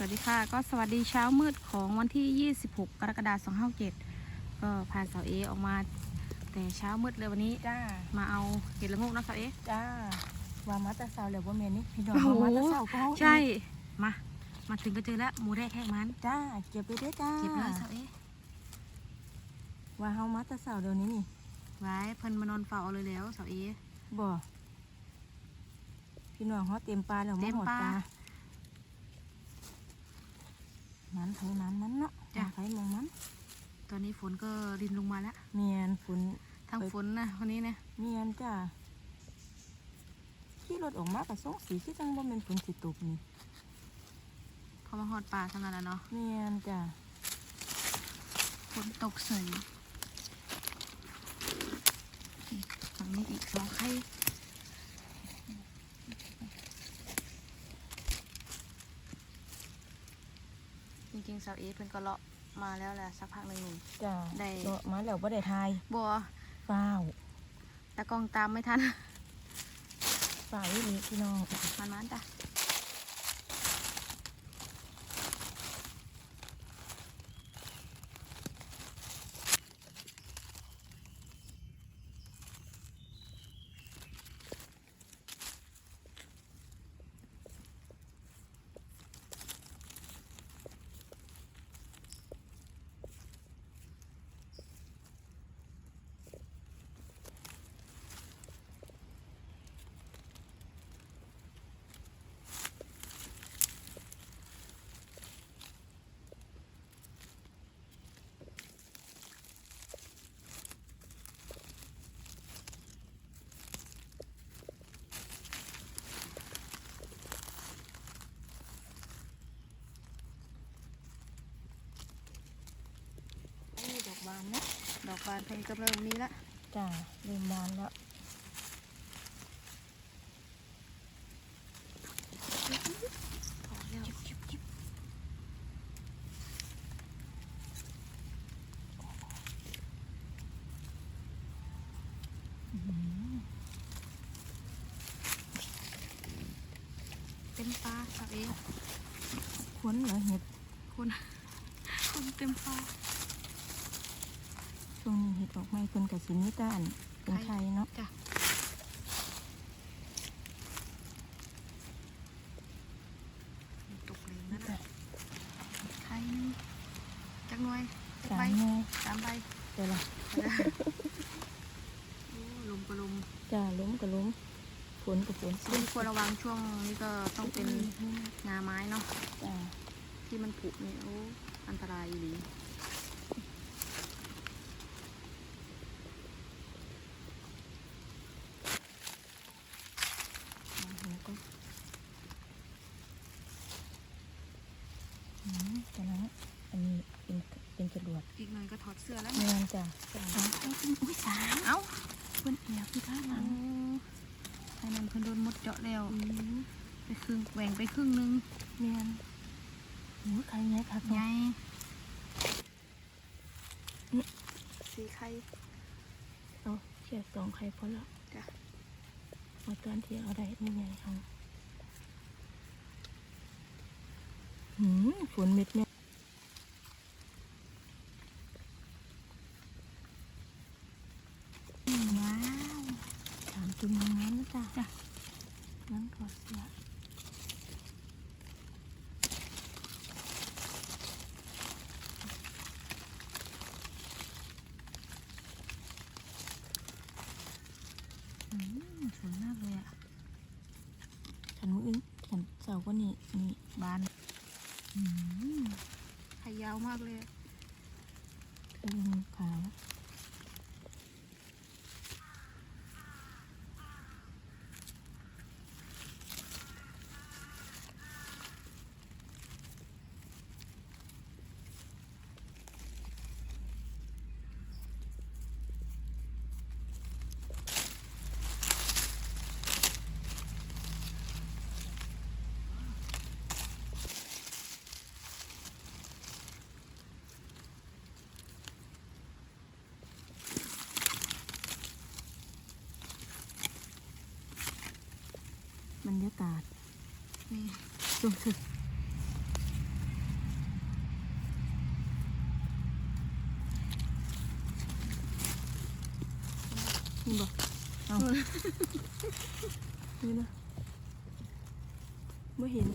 วัสดีค่ะ ก็สวัสดีเช้ามืดของวันที่ 26 กรกฎาคม2567ก็พาสาวเอออกมาแต่เช้ามืดเลยวันนี้ จ้า มาเอาเห็ดละโงกนะสาวเอจ้าว่ามาแตาเสาเหลือว่าเมนนี่พี่น้องโอ้โหว่ามาแตาเสาก็เอาใช่ มา มาถึงก็เจอแล้วหมูแรกแค่มัน จ้า เก็บไปด้วยจ้า เก็บเลยสาวเอว่าเฮามาแตาเสาเดี๋ยวนี้นี่ ไว้เพิ่นมานอนเฝ้าเอาเลยแล้วสาวเอบ่พี่น้องเขาเต็มปลาแล้วเต็มามหอดปลา ปลา มันไผมันมันเนาะจ้ะ ไผมองมันตอนนี้ฝนก็รินลงมาแล้วเมียนฝนทั้งฝนนะวันนี้เนี่ยเมียนจ้าขี่รถออกมากับสองสีที่จังบ่แม่นฝนสิตกนี่เขามาหอดป่าทั้งนั้นแล้วเนาะเมียนจ้าฝนตกเสยนี่ฝั่งนี้อีกสองไข่ จริงๆสาวเอเพิ่นก็เลาะมาแล้วแหละสักพักหนึ่งจ้าได้เลาะมาแล้วบ่ได้ทายบัวฟ้าวตะกล้องตามไม่ทัน ฟ้าวอีหลีพี่น้อง มันมันจ้ะานนะดอกบานเพิ่นก็เริ่มมีละจ้าเริ่มมานแล้วพอแล้วเต็มปลาสาวเอขนเหรอเห็ดคนคนเต็มปลา ช่วงนี้เห็ดออกไม้เพิ่นกับสิมีแต้านเป็นไข่เนาะจ้ะตกเลยนั่นน่ะไข่หนึ่งจักหน่วยจักสาใบมโมงสามใบเดี๋ยวละโอ้ลมก็ลมจ้าล้มก็ล้มฝนก็ฝนซึ่งควรระวังช่วงนี้ก็ต้องเป็นงาไม้เนาะจ้าที่มันผุเนี่ยโอ้อันตรายอยู่ดี เห็ดก็อืมกำลังอันนี้เป็นเป็นจรวด อีกหน่อยก็ถอดเสื้อแล้ว เงินจ้าจ้าอุ้ยสาม เอ้า เพิ่นเอียบที่ข้างหลัง ให้มันเพิ่นโดนมดเจาะ แล้วอืมไปครึ่งแหว่งไปครึ่งหนึงเมียนโอ้ยใครไงครับไงสีไข่เอาเทียบสองใครพอละจ้ะเอาตอนที่เอาได้นี่ไงครับหืมฝนเม็ดเนี่ย Nguyễn. ตาดนี่จุ่มสุกนี่นะไม่เห็น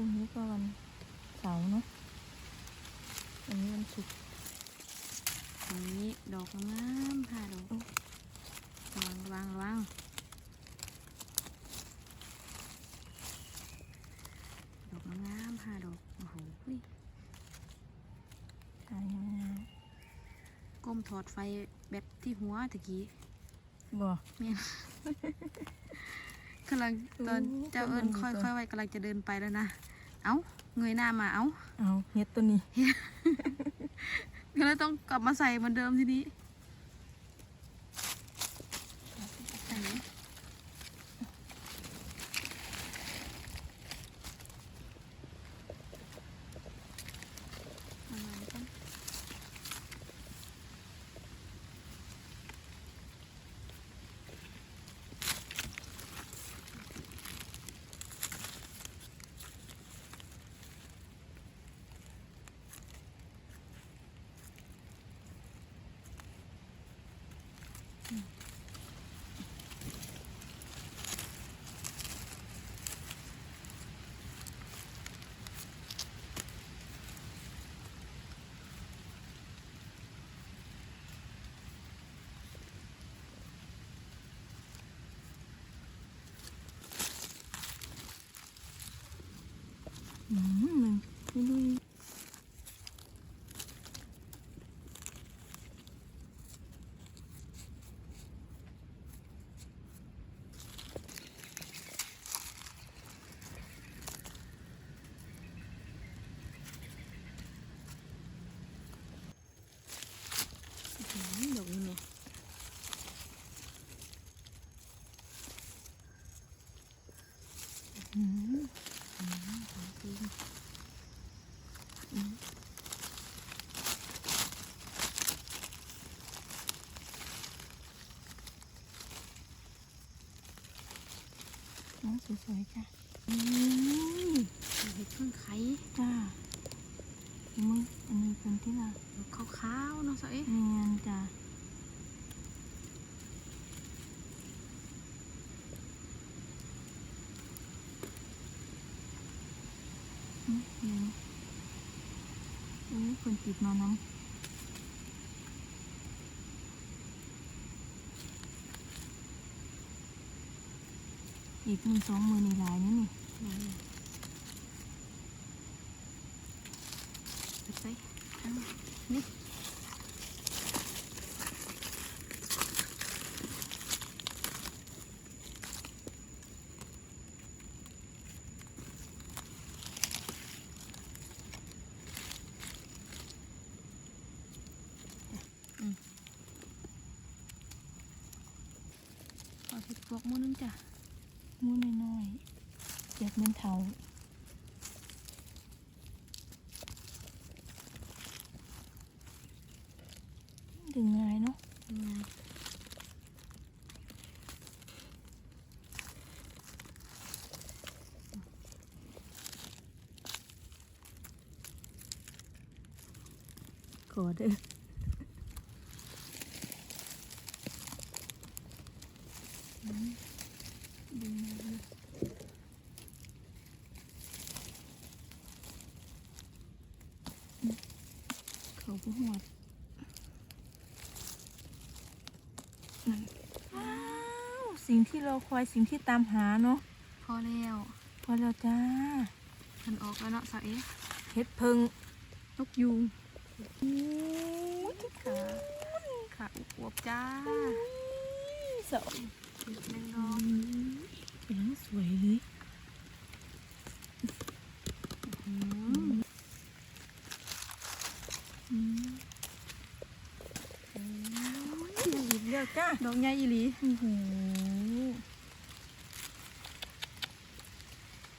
รุ่งนี้ก็วันเสาร์เนาะวันนี้วันศุกร์อันนี้ดอกงามค่ะดอกระวังระวังระวังดอกงามค่ะดอกโอ้โหอุ้ยทานยังไงก้มถอดไฟแบบที่หัวตะกี้บอกเมียน กำลังตอนโอ้เจ้าเอิญกำลังค่อยๆไว้กำลังจะเดินไปแล้วนะ เอ้าเงยหน้ามาเอ้าเอาเฮ็ดตัวนี้ ก็เลยต้องกลับมาใส่เหมือนเดิมทีนี้ อืมหนึ่งไม่รู้ อื้อหือดอกนี้เนี่ย อืม ของจริง น้องสวยๆจ้ะอืมเห็ดพึ่งไข่จ้ามึงอันนี้เป็นที่ละดอกขาวๆเนาะสาวเอ๊ะเนียนจ้ะอืมเห็นโอ้ยคน ติดมานะอีกมือสองมือนี่ลายนี่นี่นี่ไปนี่ เอาเห็ดปวกห มูนึงจ้ะมูน้อยๆเจ็บเหมันเทาดึงง่ายเนาะยังไงขอเด้ออืม ดึงง่าเลยอืมเขาผู้หอดว้าว สิ่งที่เราคอยสิ่งที่ตามหาเนาะพอแล้วพอแล้วจ้ามันออกแล้วเนาะสาวเอ๊ะเฮ็ดเพิงนกยูงโอ้ยขาขาอวบจ้าสวยแมง เป็นน้ำสวยเลยอืมอืมโอ้ยอีกแล้วจ้าดอกใหญ่อีหลีโอ้โห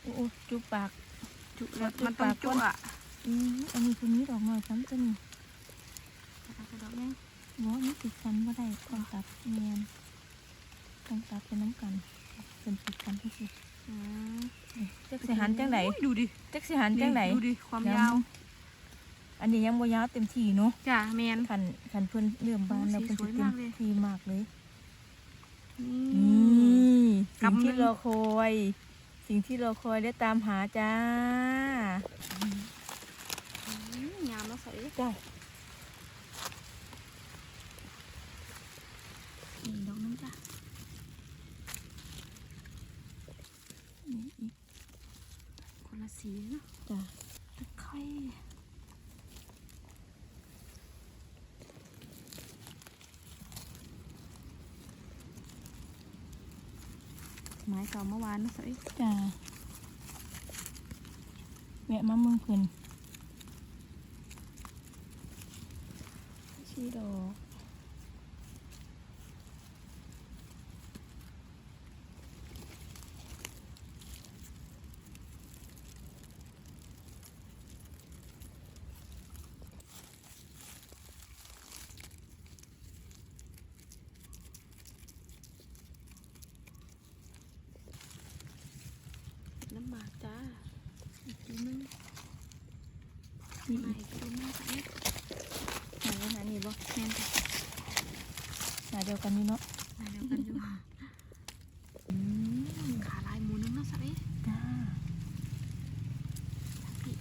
โอ้โหจุบปาก จุขอจุมันต้องปากก่จุอนอะอืมอันนี้คือมีดอกหน่อยซ้ำตัวนี้ตัดเอาดอกยังบอกนี่ติดกันบ่ได้ต้องตัดเนียน ต้องตัดเป็นน้ำกันเป็นติดกันที่สุดอืมจักสิหันจังไหนโอ้ยดูดิจักสิหันจังไหนดูดิความเดี๋ยาว อันนี้ยังบ่ยาวเต็มที่เนาะจ้ะแมนขันขันเพิ่นเลื่อมบานแล้วโอ้เพิ่นสีสิสวยเต็มามกเลยที่มากเลยนี่นี่สิ่งกำที่ลังเราคอย สิ่งที่เราคอยได้ตามหาจ้าอืมงามแล้วสวยจ้า นี่ดอกนึงจ้ะ นี่อีก คนละสีเนาะจ้าตะไคร้ไม้เก่าเมื่อวานนะสวยจ้าแวะมาเมืองเพิ่นชีดอก น้ำหมากจ้า อีกทีนึงนี่ไม้อีกตัวนี้สวยไหนไหนนี่บ่แมนจ้ะหนาเดียวกันนี่เนาะมาเดียวกันอยู่ อืม ขาลายหมูนึงนะสวย จ้า พี่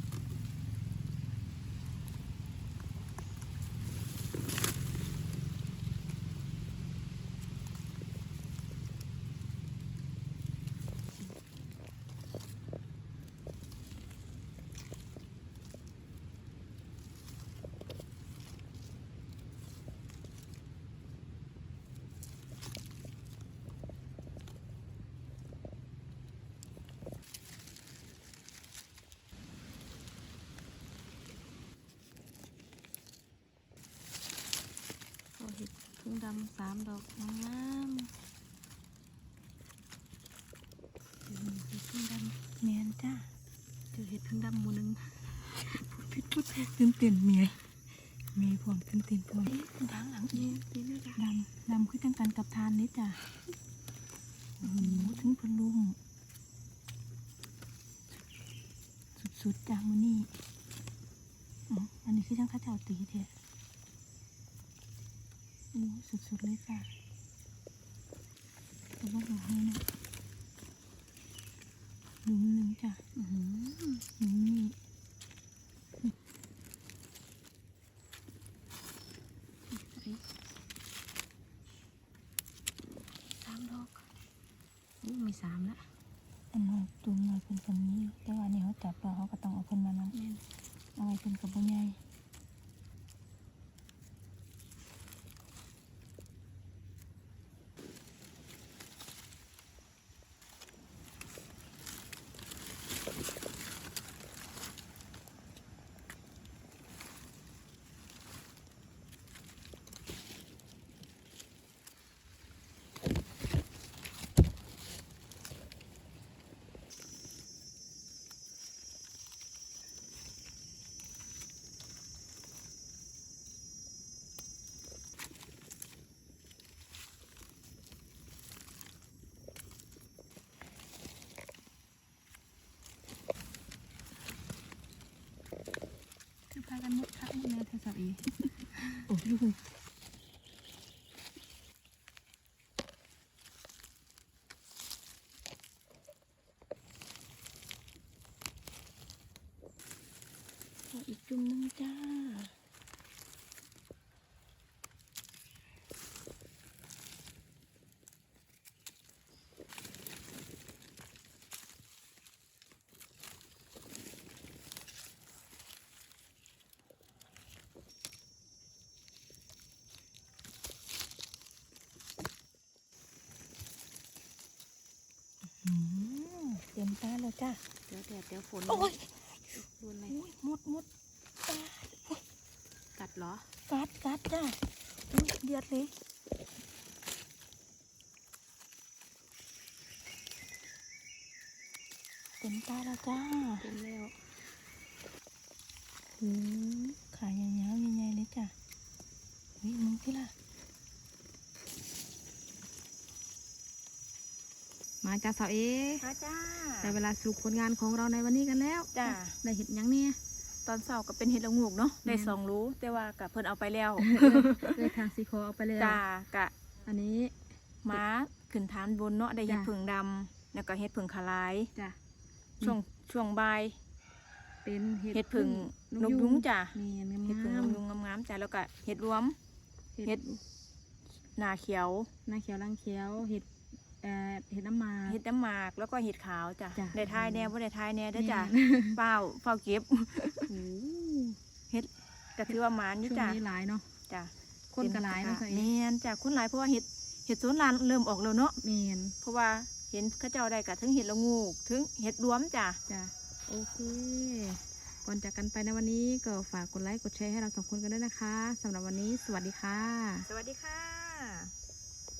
ก็เห็ดพึ่ งดำสามดอกงามๆอืมเห็ดพึ่งดแมนจ้าำเจอเห็ดพึ่งดำหมูนึงพูดผิดพูดผิดตื่นเต้นเมียเมียพร้อมตื่นเต้นพร้อมทางหลังนี่นี่นี่จ้ะดำดำคือจังกันกับทานนี่จ้ะโอ้โหถึงเพนลุ่มสุดๆจ้ะมือนี่อ๋ออันนี้คือจังข้าเจ้าตีเถอะโอ้สุดๆเลยจ้ะแต่ว่าบอกให้นะหนุ่มหนึ่งจ้ะ อื้อหือ หนุ่มนี่ สวยสามดอกอู้ มีสามละอันน้อยตุ่มน้อยเพิ่นกันนี้แต่ว่าอันนี้เขาจับแล้วเขาก็ต้องเอาเพิ่นมานำแม่นเอาไว้เพิ่นกับบ่ใหญ่ คือพากันมุดคั กมุดแนวเทศอี โอ้ยลูกเอาอีกจุ่มหนึงจ้า อืมเต็มตาแล้วจ้าเดี๋ยวแดดเดี๋ยวฝนโอ้ยโดนอะไรโอ้ยมุดมุดตากัดเหรอ กัดกัดจ้าอุ้ยเดือดเลยเต็มตาแล้วจ้าเต็มแล้วอืมขายยาวๆใหญ่ๆเลยจ้ะเฮ้ยมึงที่ล่ะ มาจ้าสาวเอมาจ้าแต่เวลาสรุปผลงานของเราในวันนี้กันแล้วจ้าได้เห็ดหยังเนี่ยตอนเสาร์ก็เป็นเห็ดละงูกเนาะได้แม่นสองรู้แต่ว่ากับเพิ่นเอาไปแล้วเลยทางซีโคเอาไปเลยจ้ากะ อันนี้ม้าขึ้นฐานบนเนาะได้เห็ดจ้ะผึ่งดำแล้วก็เห็ดผึ่งขลายจ้ะช่วงช่วงบ่ายเป็นเห็ดผึ่งนกยุงจ้ะนี่งามเห็ดผึ่งงามนกยุงงามๆจ้ะแล้วก็เห็ดรวมเห็เห็ดดหนาเขียวหน้าเขียวลังเขียวเห็ด เอ่อเห็ดน้ำมา เห็ดน้ำหมากแล้วก็เห็ดขาวจ้ะจ้ะ ได้ทายแน่บ่ได้ทายแน่เด้อจ้ะแม่นเฝ้าเฝ้าเก็บโอ้ก็ถือว่าหมานอยู่ช่วงจ้ะนี้หลายเนาะ จ้ะคนกระหลายเนาะเสาวเอแม่นจ้ะคนหลายเพราะว่าเห็ดเห็ดสวนลานเริ่มออกแล้วเนาะเมนเพราะว่าเห็นเข้าเจ้าได้กับทั้งเห็ดละงูกถึงเห็ดรวมจ้ะจ้ะโอเค ก่อนจากกันไปในวันนี้ก็ฝากกดไลค์กดแชร์ให้เราสองคนกันด้วยนะคะสำหรับวันนี้สวัสดีค่ะ สวัสดีค่ะ